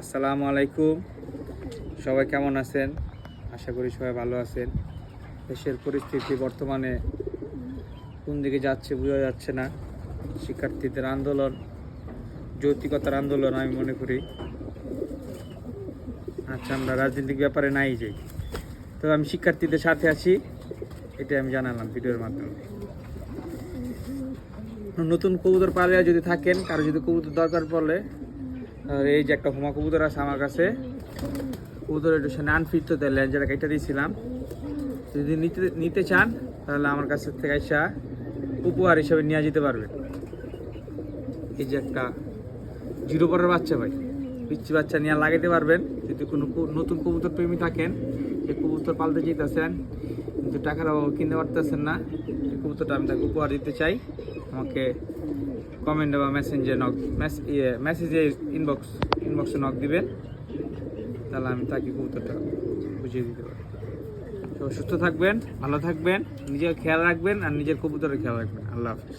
আসসালামু আলাইকুম। সবাই কেমন আছেন? আশা করি সবাই ভালো আছেন। দেশের পরিস্থিতি বর্তমানে কোন দিকে যাচ্ছে বোঝা যাচ্ছে না। শিক্ষার্থীদের আন্দোলন, যৌতিকতার আন্দোলন আমি মনে করি। আচ্ছা আমরা রাজনৈতিক ব্যাপারে নাই যাই তবে আমি শিক্ষার্থীদের সাথে আছি এটা আমি জানালাম ভিডিওর মাধ্যমে। নতুন কবুতর পালে যদি থাকেন, কারও যদি কবুতর দরকার পড়লে, আর এই যে একটা হোমা কবুতর আছে আমার কাছে কবুতর একটু নান ফিরত তাহলে যেটা কেটে দিয়েছিলাম। যদি নিতে নিতে চান, তাহলে আমার কাছ থেকে আসা উপহার হিসাবে নিয়ে যেতে পারবেন। এই যে একটা জিরো পরের বাচ্চা ভাই পিচ্ছি বাচ্চা নিয়ে লাগাইতে পারবেন। যদি কোনো নতুন কবুতর প্রেমী থাকেন যে কবুতর পালতে চাইতেছেন, কিন্তু টাকার অভাবে কিনতে পারতেছেন না কবুতরটা আমি তাকে উপহার দিতে চাই। আমাকে কমেন্টে বা মেসেঞ্জে নক মেসেজে ইনবক্স ইনবক্সে নক দিবেন। তাহলে আমি তাকে কবুতরটা বুঝিয়ে দিতে পারি তো সুস্থ থাকবেন, ভালো থাকবেন, নিজের খেয়াল রাখবেন আর নিজের কবুতরের খেয়াল রাখবেন। আল্লাহ হাফিজ।